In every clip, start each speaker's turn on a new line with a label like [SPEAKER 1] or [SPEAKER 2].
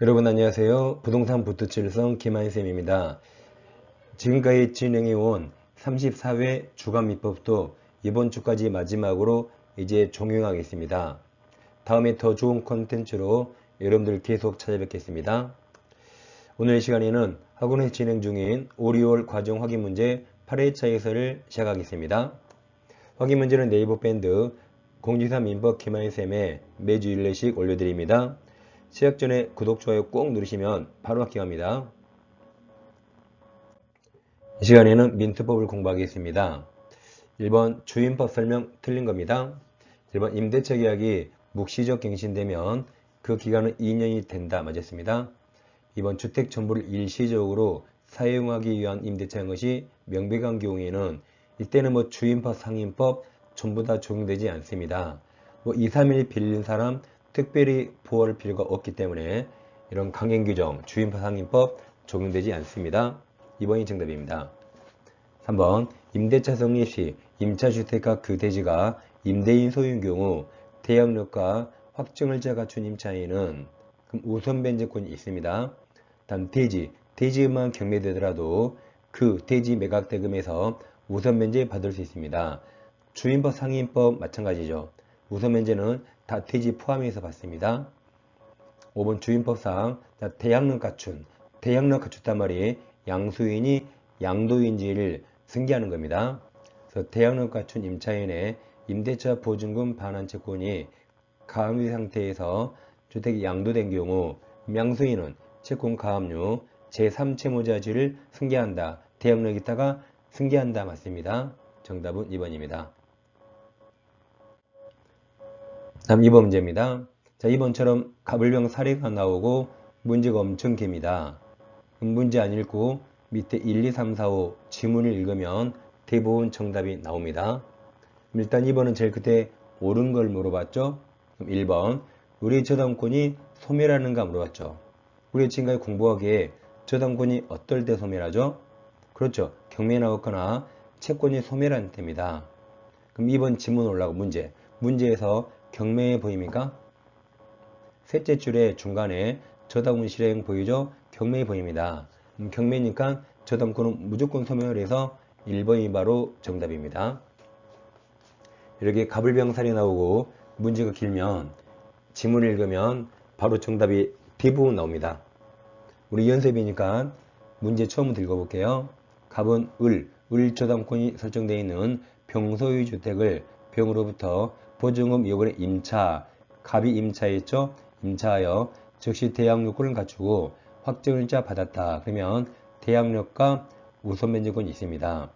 [SPEAKER 1] 여러분 안녕하세요. 부동산 부투칠성 김한쌤입니다. 지금까지 진행해온 34회 주간 민법도 이번 주까지 마지막으로 이제 종용하겠습니다. 다음에 더 좋은 컨텐츠로 여러분들 계속 찾아뵙겠습니다. 오늘 시간에는 학원에 진행 중인 5, 6월 과정 확인 문제 8회차 해설을 시작하겠습니다. 확인 문제는 네이버 밴드 공지사 민법 김한쌤에 매주 일례씩 올려드립니다. 시작 전에 구독, 좋아요 꼭 누르시면 바로 합격합니다. 이 시간에는 민트법을 공부하겠습니다. 1번 주임법 설명 틀린 겁니다. 1번 임대차 계약이 묵시적 갱신되면 그 기간은 2년이 된다. 맞았습니다. 2번 주택 전부를 일시적으로 사용하기 위한 임대차인 것이 명백한 경우에는 이때는 뭐 주임법, 상임법 전부 다 적용되지 않습니다. 뭐 2, 3일 빌린 사람 특별히 보호할 필요가 없기 때문에 이런 강행 규정, 주임법, 상임법 적용되지 않습니다. 2번이 정답입니다. 3번 임대차 성립 시 임차주택과 그 대지가 임대인 소유인 경우 대항력과 확정을자 갖춘 임차인은 우선 변제권이 있습니다. 다음 대지, 대지만 경매되더라도 그 대지 매각 대금에서 우선 변제 받을 수 있습니다. 주임법, 상임법 마찬가지죠. 우선 면제는 다 대지 포함해서 받습니다. 5번 주임법상 대양력 갖춘, 대양력 갖췄단 말이 양수인이 양도인지를 승계하는 겁니다. 그래서 대양력 갖춘 임차인의 임대차 보증금 반환 채권이 가압류 상태에서 주택이 양도된 경우 양수인은 채권 가압류 제3채무자지를 승계한다. 대양력 있다가 승계한다. 맞습니다. 정답은 2번입니다. 다음 2번 문제입니다. 자, 2번처럼 가불병 사례가 나오고 문제가 엄청 깁니다. 문제 안 읽고 밑에 1, 2, 3, 4, 5 지문을 읽으면 대부분 정답이 나옵니다. 일단 2번은 제일 그때 옳은 걸 물어봤죠. 그럼 1번 우리 저당권이 소멸하는가 물어봤죠. 우리 지금까지 공부하기에 저당권이 어떨 때 소멸하죠? 그렇죠. 경매 나왔거나 채권이 소멸한 때입니다. 그럼 2번 지문 올라고 문제. 문제에서 경매에 보입니까? 셋째 줄에 중간에 저당권 실행 보이죠? 경매에 보입니다. 음, 경매니까 저당권은 무조건 소멸 해서 1번이 바로 정답입니다. 이렇게 가불병살이 나오고 문제가 길면 지문을 읽으면 바로 정답이 대부분 나옵니다. 우리 연습이니까 문제 처음부터 읽어볼게요. 갑은 을, 을 저당권이 설정되어 있는 병소유 주택을 병으로부터 보증금 요번에 임차, 갑이 임차했죠? 임차하여 즉시 대항력권을 갖추고 확정일자 받았다. 그러면 대항력과 우선 면제권이 있습니다.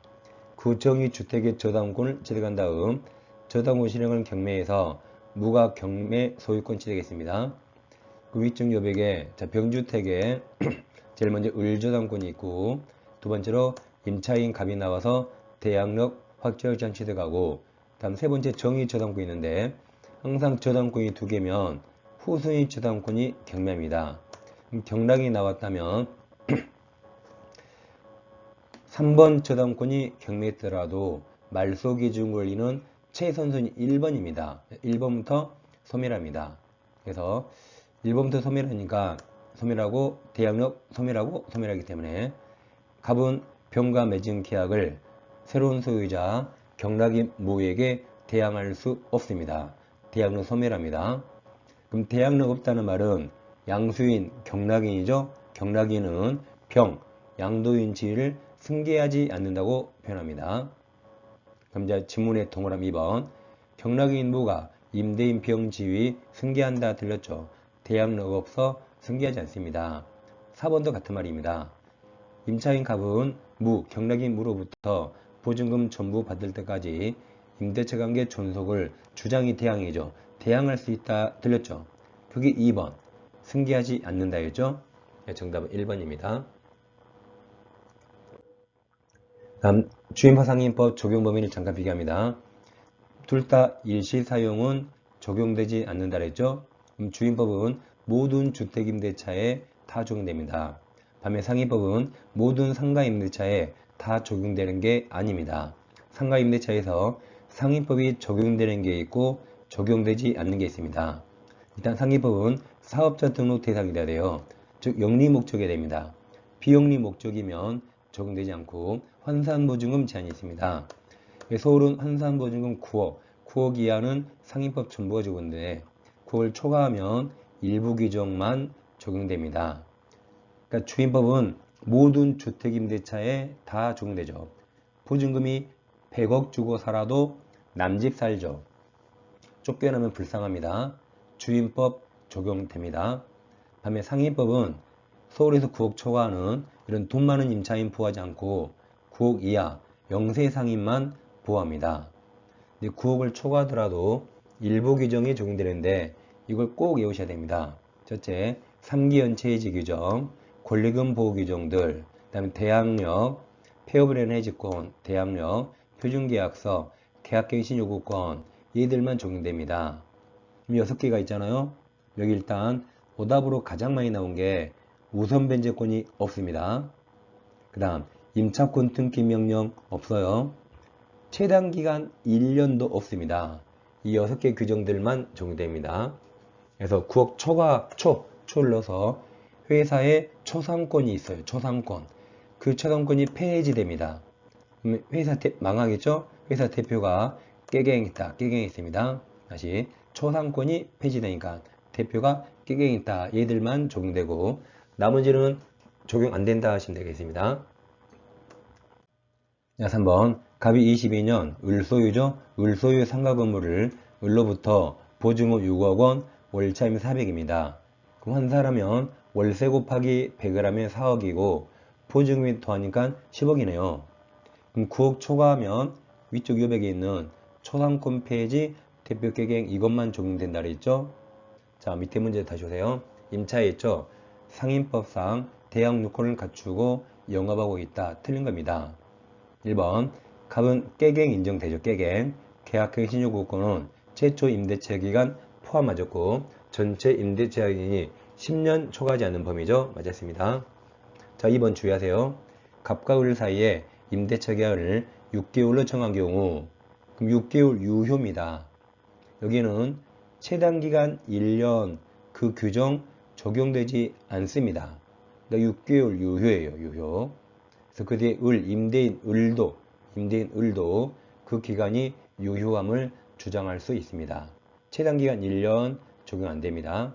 [SPEAKER 1] 구정이 주택의 저당권을 취득한 다음 저당권 실행을 경매에서 무가 경매 소유권 취득했습니다. 그 위쪽 여백에 자, 병주택에 제일 먼저 을저당권이 있고 두 번째로 임차인 갑이 나와서 대항력 확정일자 취득하고 다음 세 번째 정의 저당권이 있는데 항상 저당권이 두 개면 후순위 저당권이 경매입니다. 경락이 나왔다면 3번 저당권이 경매했더라도 말소 기준 권리는 최선순위 1번입니다. 1번부터 소멸합니다. 그래서 1번부터 소멸하니까 소멸하고 대항력 소멸하고 소멸하기 때문에 갑은 병가 맺은 계약을 새로운 소유자 경락인 모에게 대항할 수 없습니다. 대항력 소멸합니다. 그럼 대항력 없다는 말은 양수인 경락인이죠. 경락인은 병, 양도인 지위를 승계하지 않는다고 표현합니다. 이제 지문의 동그라미 2번 경락인 모가 임대인 병 지위 승계한다 들렸죠. 대항력 없어 승계하지 않습니다. 4번도 같은 말입니다. 임차인 갑은 무, 경락인 무로부터 보증금 전부 받을 때까지 임대차 관계 존속을 주장이 대항이죠. 대항할 수 있다 들렸죠. 그게 2번 승계하지 않는다 였죠. 네, 정답은 1번입니다. 다음 주임파상인법 적용 범위를 잠깐 비교합니다. 둘 다 일시 사용은 적용되지 않는다 그랬죠. 주임법은 모든 주택임대차에 다 적용됩니다. 반면 상임법은 모든 상가임대차에 다 적용되는 게 아닙니다. 상가 임대차에서 상임법이 적용되는 게 있고 적용되지 않는 게 있습니다. 일단 상임법은 사업자 등록 대상이 돼야 돼요. 즉 영리 목적이 됩니다. 비영리 목적이면 적용되지 않고 환산보증금 제한이 있습니다. 서울은 환산보증금 9억, 9억 이하는 상인법 전부가 적용돼 9월 초과하면 일부 규정만 적용됩니다. 그러니까 주임법은 모든 주택임대차에 다 적용되죠. 보증금이 100억 주고 살아도 남집 살죠. 쫓겨나면 불쌍합니다. 주임법 적용됩니다. 반면 상인법은 서울에서 9억 초과하는 이런 돈 많은 임차인 보호하지 않고 9억 이하 영세 상인만 보호합니다. 9억을 초과하더라도 일부 규정이 적용되는데 이걸 꼭 외우셔야 됩니다. 첫째, 3기 연체해지 규정, 권리금 보호 규정들, 그 다음에 대항력, 폐업을 해지권, 대항력, 표준계약서, 계약갱신 요구권 얘들만 적용됩니다. 그럼 6개가 있잖아요. 여기 일단 오답으로 가장 많이 나온 게 우선 변제권이 없습니다. 그 다음 임차권 등기 명령 없어요. 최단 기간 1년도 없습니다. 이 6개 규정들만 적용됩니다. 그래서 9억 초과 초, 초를 넣어서 회사에 초상권이 있어요. 초상권. 그 초상권이 폐지됩니다. 그러면 회사 대, 망하겠죠? 회사 대표가 깨갱했다. 깨갱했습니다. 다시 초상권이 폐지되니까 대표가 깨갱했다. 얘들만 적용되고 나머지는 적용 안 된다 하시면 되겠습니다. 자, 3번 갑이 22년 을소유죠. 을소유 상가 건물을 을로부터 보증금 6억 원, 월차임 400입니다. 그럼 환산하면 월세 곱하기 100을 하면 4억이고 보증금이 더하니까 10억이네요. 그럼 9억 초과하면 위쪽 200에 있는 초상권 폐지 대표 계갱 이것만 적용된다 그랬죠? 자 밑에 문제 다시 오세요. 임차에 있죠? 상인법상 대항 요건을 갖추고 영업하고 있다. 틀린 겁니다. 1번 갑은 깨갱 인정되죠. 깨갱 계약갱신 요구권은 최초 임대차 기간 포함하였고 전체 임대차 기간이 10년 초과하지 않는 범위죠. 맞았습니다. 자 2번 주의하세요. 갑과 을 사이에 임대차 기간을 6개월로 정한 경우 그럼 6개월 유효입니다. 여기는 최단 기간 1년 그 규정 적용되지 않습니다. 그러니까 6개월 유효예요. 유효. 그래서 그 뒤에 을, 임대인 을도, 임대인 을도 그 기간이 유효함을 주장할 수 있습니다. 최단 기간 1년 적용 안 됩니다.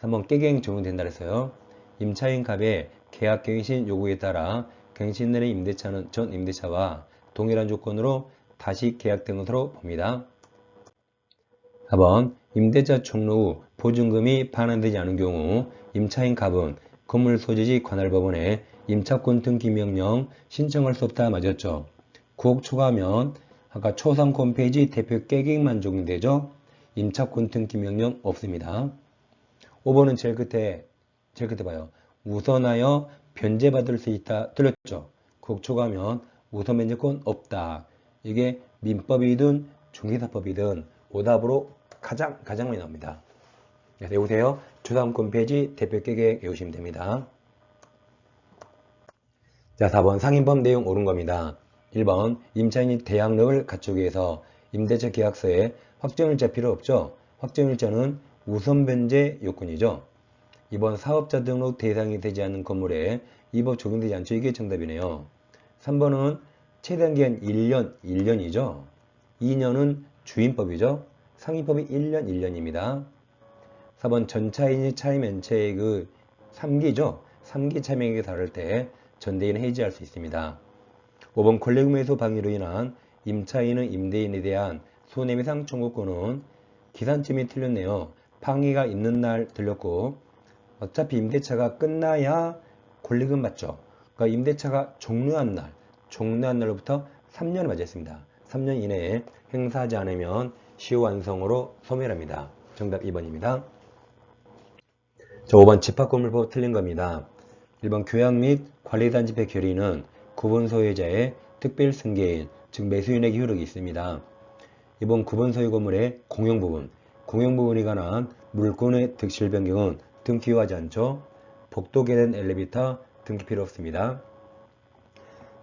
[SPEAKER 1] 3번 깨갱 적용된다 그랬어요. 임차인 갑의 계약 갱신 요구에 따라 갱신년의 임대차는 전 임대차와 동일한 조건으로 다시 계약된 것으로 봅니다. 4번 임대차 종료 후 보증금이 반환되지 않은 경우 임차인 갑은 건물 소재지 관할법원에 임차권 등기 명령 신청할 수 없다 맞았죠. 9억 초과하면 아까 초상권 페이지 대표 깨갱만 적용되죠. 임차권 등기 명령 없습니다. 5번은 제일 끝에 제일 끝에 봐요. 우선하여 변제받을 수 있다 들렸죠. 9억 초과하면 우선 변제권 없다. 이게 민법이든 중개사법이든 오답으로 가장 가장 많이 나옵니다. 그래서 외우세요. 초상권 페이지 대표 깨갱 외우시면 됩니다. 자, 4번 상인법 내용 옳은 겁니다. 1번 임차인이 대항력을 갖추기 위해서 임대차 계약서에 확정일자 필요 없죠. 확정일자는 우선 변제 요건이죠. 2번 사업자 등록 대상이 되지 않는 건물에 이 법 적용되지 않죠. 이게 정답이네요. 3번은 최단기간 1년, 1년이죠. 2년은 주임법이죠. 상인법이 1년, 1년입니다. 4번 전차인이 차임 연체의 그 3기죠. 3기 차임액이 다를 때 전대인은 해지할 수 있습니다. 5번 권리금회수 방해로 인한 임차인은 임대인에 대한 손해배상 청구권은 기산점이 틀렸네요. 방해가 있는 날 들렸고 어차피 임대차가 끝나야 권리금 받죠. 그러니까 임대차가 종료한 날, 종료한 날로부터 3년을 맞았습니다. 3년 이내에 행사하지 않으면 시효 완성으로 소멸합니다. 정답 2번입니다. 자, 5번 집합건물법 틀린 겁니다. 1번 교약 및 관리단지의 결의는 구분 소유자의 특별 승계인, 즉 매수인에게 효력이 있습니다. 이번 구분 소유 건물의 공용 부분, 공용 부분이 관한 물건의 득실 변경은 등기요하지 않죠. 복도 계단 엘리베이터 등기 필요 없습니다.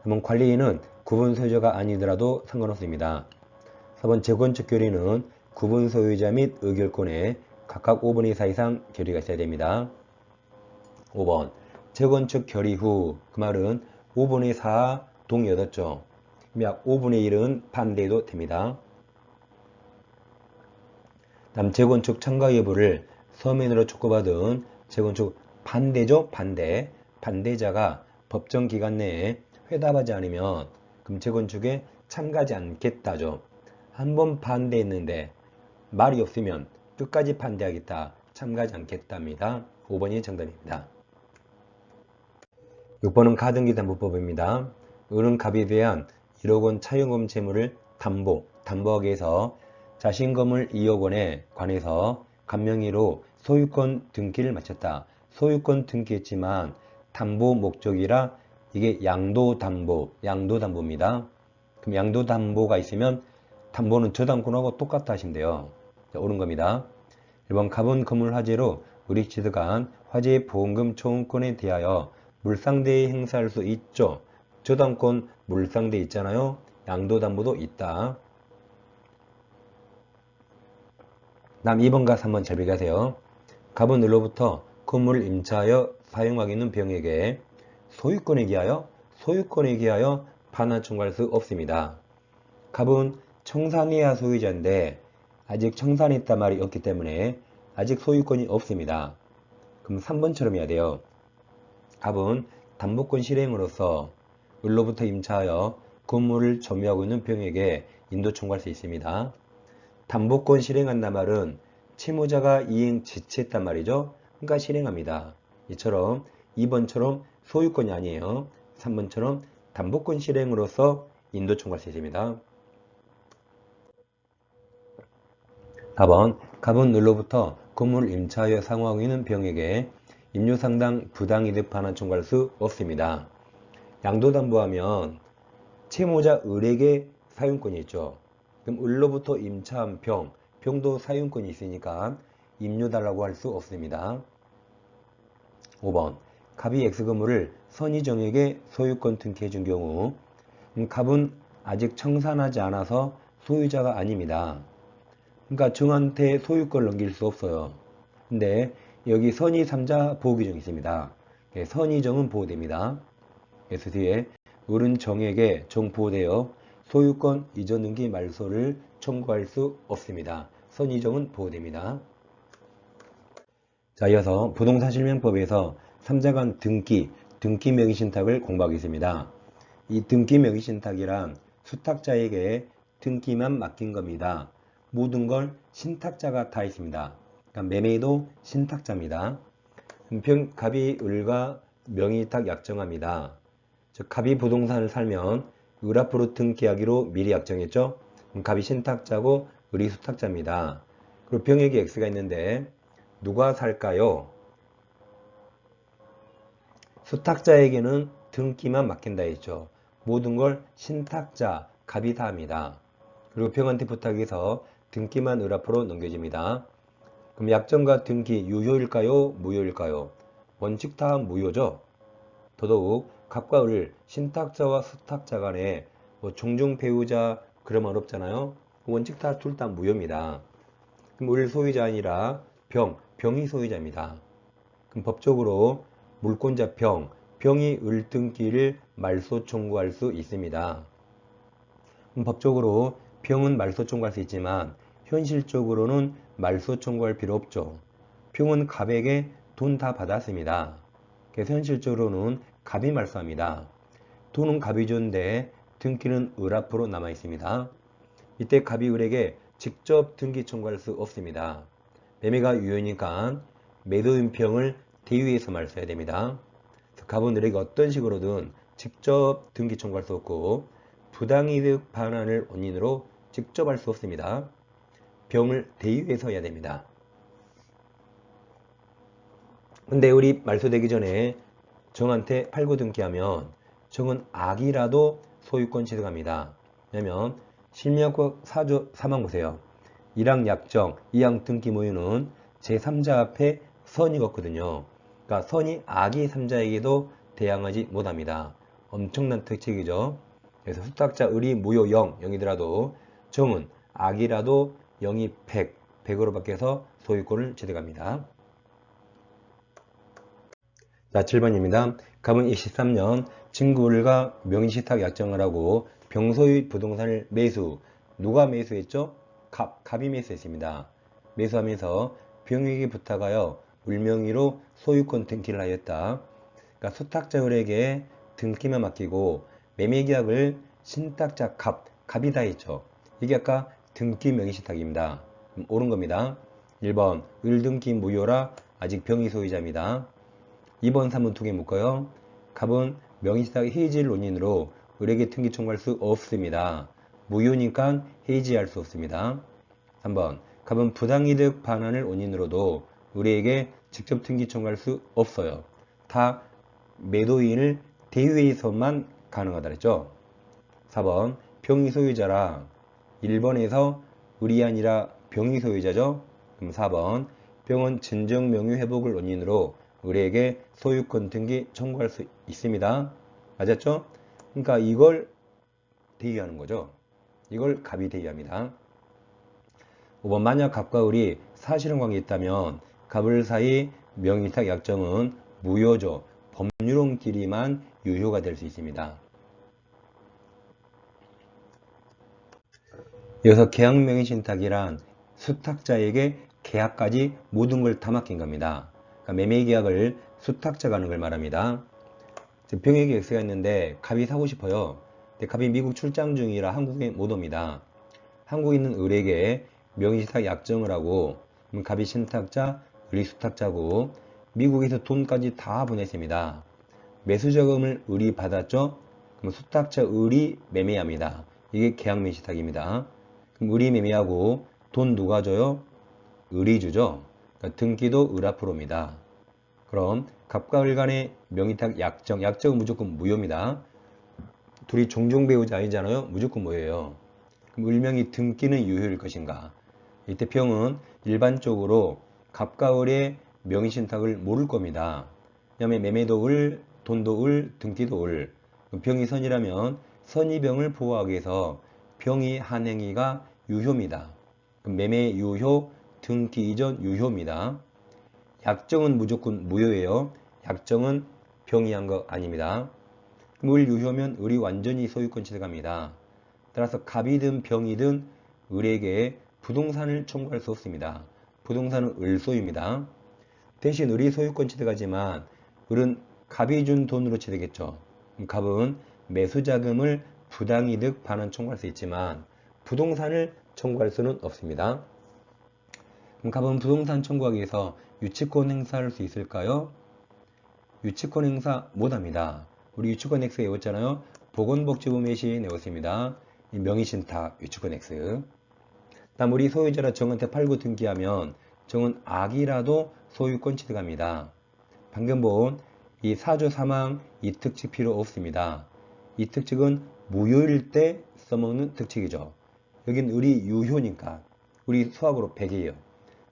[SPEAKER 1] 이번 관리인은 구분 소유자가 아니더라도 상관없습니다. 4번 재건축 결의는 구분 소유자 및 의결권의 각각 5분의 4 이상 결의가 있어야 됩니다. 5번 재건축 결의 후 그 말은 5분의 4 동의 얻었죠. 약 5분의 1은 반대해도 됩니다. 다음 재건축 참가 여부를 서면으로 촉구받은 재건축 반대죠. 반대. 반대자가 법정 기간 내에 회답하지 않으면 그럼 재건축에 참가하지 않겠다죠. 한 번 반대했는데 말이 없으면 끝까지 반대하겠다. 참가하지 않겠답니다. 5번이 정답입니다. 6번은 가등기 담보법입니다. 은은 갑에 대한 1억 원 차용금 채무를 담보, 담보하기 위해서 자신금을 2억 원에 관해서 감명의로 소유권 등기를 마쳤다. 소유권 등기했지만 담보 목적이라 이게 양도담보, 양도담보입니다. 그럼 양도담보가 있으면 담보는 저당권하고 똑같다 하시면 돼요. 자, 옳은 겁니다. 1번 갑은 건물 화재로 우리 지드간 화재 보험금 청구권에 대하여 물상대에 행사할 수 있죠. 저당권 물상대 있잖아요. 양도담보도 있다. 다음 2번과 3번 잘 비교하세요. 갑은 을로부터 건물을 임차하여 사용하고 있는 병에게 소유권에 기하여 소유권에 기하여 반환 청구할 수 없습니다. 갑은 청산이야 소유자인데 아직 청산했다 말이 없기 때문에 아직 소유권이 없습니다. 그럼 3번처럼 해야 돼요. 갑은 담보권 실행으로서 을로부터 임차하여 건물을 점유하고 있는 병에게 인도 청구할 수 있습니다. 담보권 실행한다 말은 채무자가 이행 지체했단 말이죠. 그러니까 실행합니다. 이처럼 2번처럼 소유권이 아니에요. 3번처럼 담보권 실행으로서 인도 청구할 수 있습니다. 4번 갑은 을로부터 건물을 임차하여 상호하고 있는 병에게 임료상당 부당이득 반환 청구할 수 없습니다. 양도담보하면 채무자 을에게 사용권이 있죠. 그럼 을로부터 임차한 병, 병도 사용권이 있으니까 임료달라고 할 수 없습니다. 5번 갑이 X건물을 선의정에게 소유권 등기해 준 경우 음, 갑은 아직 청산하지 않아서 소유자가 아닙니다. 그러니까 정한테 소유권을 넘길 수 없어요. 근데 여기 선의 3자 보호규정이 있습니다. 예, 선의정은 보호됩니다. 그래서 뒤에 을은 정에게 정 보호되어 소유권 이전 등기 말소를 청구할 수 없습니다. 선의정은 보호됩니다. 자, 이어서 부동산 실명법에서 3자간 등기, 등기 명의 신탁을 공부하겠습니다. 이 등기 명의 신탁이란 수탁자에게 등기만 맡긴 겁니다. 모든 걸 신탁자가 다 있습니다. 그러니까 매매도 신탁자입니다. 평, 갑이 을과 명의탁 약정합니다. 즉 갑이 부동산을 살면 을 앞으로 등기하기로 미리 약정했죠. 갑이 신탁자고 을이 수탁자입니다. 그리고 병액이 X가 있는데 누가 살까요? 수탁자에게는 등기만 맡긴다 했죠. 모든 걸 신탁자, 갑이 다 합니다. 그리고 병한테 부탁해서 등기만 을 앞으로 넘겨집니다. 그럼 약정과 등기 유효일까요? 무효일까요? 원칙 다 무효죠. 더더욱 갑과 을, 신탁자와 수탁자 간에 뭐 종중 배우자 그러면 어렵잖아요. 원칙 다 둘 다 무효입니다. 그럼 을 소유자 아니라 병, 병이 소유자입니다. 그럼 법적으로 물권자 병, 병이 을 등기를 말소 청구할 수 있습니다. 그럼 법적으로 병은 말소 청구할 수 있지만 현실적으로는 말소 청구할 필요 없죠. 병은 갑에게 돈 다 받았습니다. 그래서 현실적으로는 갑이 말소합니다. 돈은 갑이 줬는데 등기는 을 앞으로 남아 있습니다. 이때 갑이 을에게 직접 등기 청구할 수 없습니다. 매매가 유효니까 매도인 병을 대위에서 말소해야 됩니다. 갑은 을에게 어떤 식으로든 직접 등기 청구할 수 없고 부당이득 반환을 원인으로 직접 할 수 없습니다. 병을 대위에서 해야 됩니다. 근데 우리 말소되기 전에 정한테 팔고 등기하면 정은 악이라도 소유권 취득합니다. 왜냐면 실명법 4조 3항 보세요. 1항 약정, 2항 등기 모유는 제3자 앞에 선이 걷거든요. 그러니까 선이 악이 3자에게도 대항하지 못합니다. 엄청난 특징이죠. 그래서 수탁자 을이 무효 0, 0이더라도 정은 악이라도 0이 100, 100으로 바뀌어서 소유권을 취득합니다. 자, 7번입니다. 갑은 23년 친구들과 명의신탁 약정을 하고 병소유 부동산을 매수. 누가 매수했죠? 갑, 갑이 매수했습니다. 매수하면서 병에게 부탁하여 울명의로 소유권 등기를 하였다. 그러니까 수탁자들에게 등기만 맡기고 매매계약을 신탁자 갑, 갑이 다 했죠. 이게 아까 등기 명의신탁입니다. 옳은 겁니다. 1번 을등기 무효라 아직 병의 소유자입니다. 2번 3번 두 개 묶어요. 갑은 명의신탁 해지를 원인으로 을에게 등기 청구할 수 없습니다. 무효니까 해지할 수 없습니다. 3번 갑은 부당이득 반환을 원인으로도 을에게 직접 등기 청구할 수 없어요. 다 매도인을 대회에서만 가능하다 그랬죠. 4번 병의 소유자라 1번에서 을이 아니라 병의 소유자죠. 그럼 4번 병은 진정 명의 회복을 원인으로 을에게 소유권 등기 청구할 수 있습니다. 맞았죠? 그러니까 이걸 대의하는 거죠. 이걸 갑이 대의합니다. 5번 만약 갑과 을이 사실은 관계 있다면 갑을 사이 명의탁 약정은 무효죠. 법률론끼리만 유효가 될 수 있습니다. 이어서 계약명의 신탁이란 수탁자에게 계약까지 모든 걸 다 맡긴 겁니다. 그러니까 매매 계약을 수탁자가 하는 걸 말합니다. 병역이 X가 있는데 갑이 사고 싶어요. 근데 갑이 미국 출장 중이라 한국에 못 옵니다. 한국에 있는 을에게 명의신탁 약정을 하고 갑이 신탁자, 을이 수탁자고 미국에서 돈까지 다 보냈습니다. 매수자금을 을이 받았죠? 그럼 수탁자 을이 매매합니다. 이게 계약매시탁입니다. 그럼 을이 매매하고 돈 누가 줘요? 을이 주죠. 그러니까 등기도 을 앞으로입니다. 그럼 갑과 을 간의 명의탁 약정, 약정은 무조건 무효입니다. 둘이 종종 배우자 아니잖아요. 무조건 무효예요. 그럼 을명의 등기는 유효일 것인가? 이때 평은 일반적으로 갑과 을의 명의신탁을 모를 겁니다. 왜냐하면 매매도 을, 돈도 을, 등기도 을. 병이 선이라면 선이병을 보호하기 위해서 병이 한 행위가 유효입니다. 매매 유효, 등기 이전 유효입니다. 약정은 무조건 무효예요. 약정은 병이 한 거 아닙니다. 을 유효면 을이 완전히 소유권 취득합니다. 따라서 갑이든 병이든 을에게 부동산을 청구할 수 없습니다. 부동산은 을소유입니다. 대신 을이 소유권 취득하지만 을은 갑이 준 돈으로 취득했죠. 갑은 매수자금을 부당이득 반환 청구할 수 있지만 부동산을 청구할 수는 없습니다. 그럼 갑은 부동산 청구하기 위해서 유치권 행사할 수 있을까요? 유치권 행사 못합니다. 우리 유치권 X 외웠잖아요. 보건복지부 매시 내었습니다. 명의신탁 유치권 X. 다음 우리 소유자라 정한테 팔고 등기하면 정은 악이라도 소유권 취득합니다. 방금 본 이 사조 사망 이 특칙 필요 없습니다. 이 특칙은 무효일 때 써먹는 특칙이죠. 여긴 을이 유효니까 우리 수학으로 100이에요.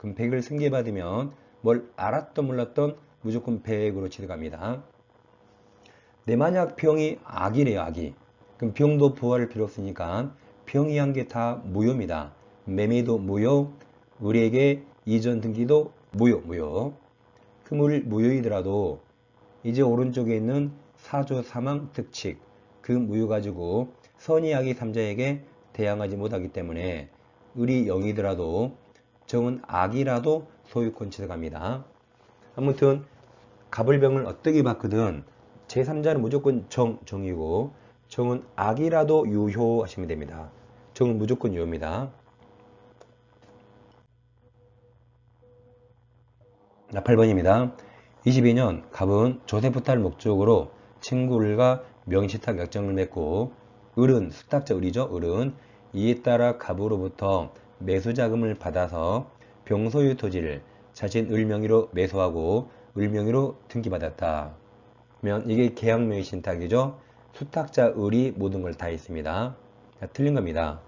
[SPEAKER 1] 그럼 100을 승계받으면 뭘 알았던 몰랐던 무조건 100으로 취득합니다. 내 만약 병이 악이래요 악이. 그럼 병도 부활할 필요 없으니까 병이 한 게 다 무효입니다. 매매도 무효, 을에게 이전 등기도 무효, 무효. 그물 무효이더라도 이제 오른쪽에 있는 사조 사망 특칙 그 무효 가지고 선의악이 3자에게 대항하지 못하기 때문에 을이 0이더라도 정은 악이라도 소유권 취득합니다. 아무튼 갑을병을 어떻게 봤거든 제3자는 무조건 정, 정이고 정은 악이라도 유효 하시면 됩니다. 정은 무조건 유효입니다. 8번입니다. 22년 갑은 조세부탈 목적으로 친구들과 명시탁 약정을 맺고 을은 수탁자 을이죠. 을은 이에 따라 갑으로부터 매수 자금을 받아서 병소유 토지를 자신 을명의로 매수하고 을명의로 등기받았다. 그러면 이게 계약명의 신탁이죠. 수탁자 을이 모든 걸다 했습니다. 자, 틀린 겁니다.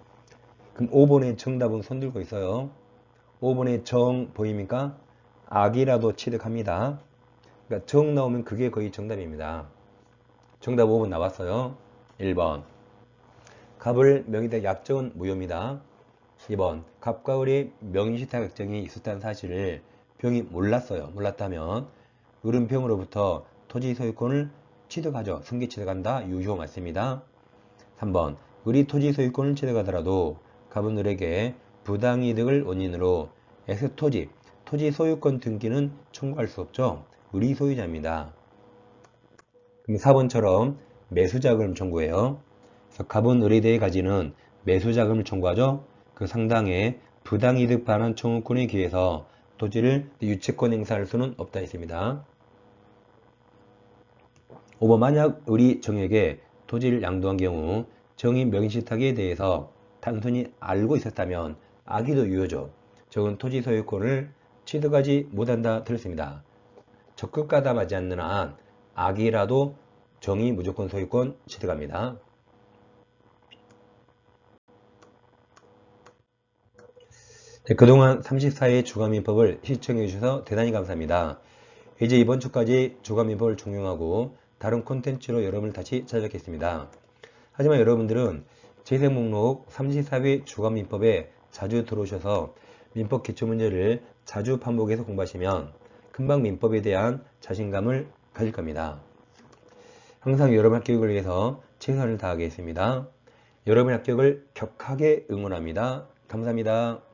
[SPEAKER 1] 그럼 5번의 정답은 손들고 있어요. 5번의 정 보입니까? 악이라도 취득합니다. 그러니까 정 나오면 그게 거의 정답입니다. 정답 5번 나왔어요. 1번 갑을 명의대 약정은 무효입니다. 2번 갑과 을의 명의시타 결정이 있었다는 사실을 병이 몰랐어요. 몰랐다면 을은 병으로부터 토지 소유권을 취득하죠. 승계 취득한다. 유효 맞습니다. 3번 을이 토지 소유권을 취득하더라도 갑은 을에게 부당이득을 원인으로 X토지, 토지 소유권 등기는 청구할 수 없죠. 을이 소유자입니다. 그럼 4번처럼 매수자금 청구해요. 그래서 갑은 을에 대해 가지는 매수자금을 청구하죠. 그 상당의 부당이득 반환 청구권에 기해서 토지를 유채권 행사할 수는 없다 했습니다. 5번 만약 을이 정에게 토지를 양도한 경우 정의 명의시탁에 대해서 단순히 알고 있었다면 악의도 유효죠. 적은 토지 소유권을 취득하지 못한다 들었습니다. 적극 가담하지 않는 한 악이라도 정의 무조건 소유권 취득합니다. 네, 그동안 34회 주가민법을 시청해 주셔서 대단히 감사합니다. 이제 이번 주까지 주가민법을 종용하고 다른 콘텐츠로 여러분을 다시 찾아뵙겠습니다. 하지만 여러분들은 재생 목록 34회 주가민법에 자주 들어오셔서 민법 기초문제를 자주 반복해서 공부하시면 금방 민법에 대한 자신감을 가질 겁니다. 항상 여러분 합격을 위해서 최선을 다하겠습니다. 여러분 합격을 격하게 응원합니다. 감사합니다.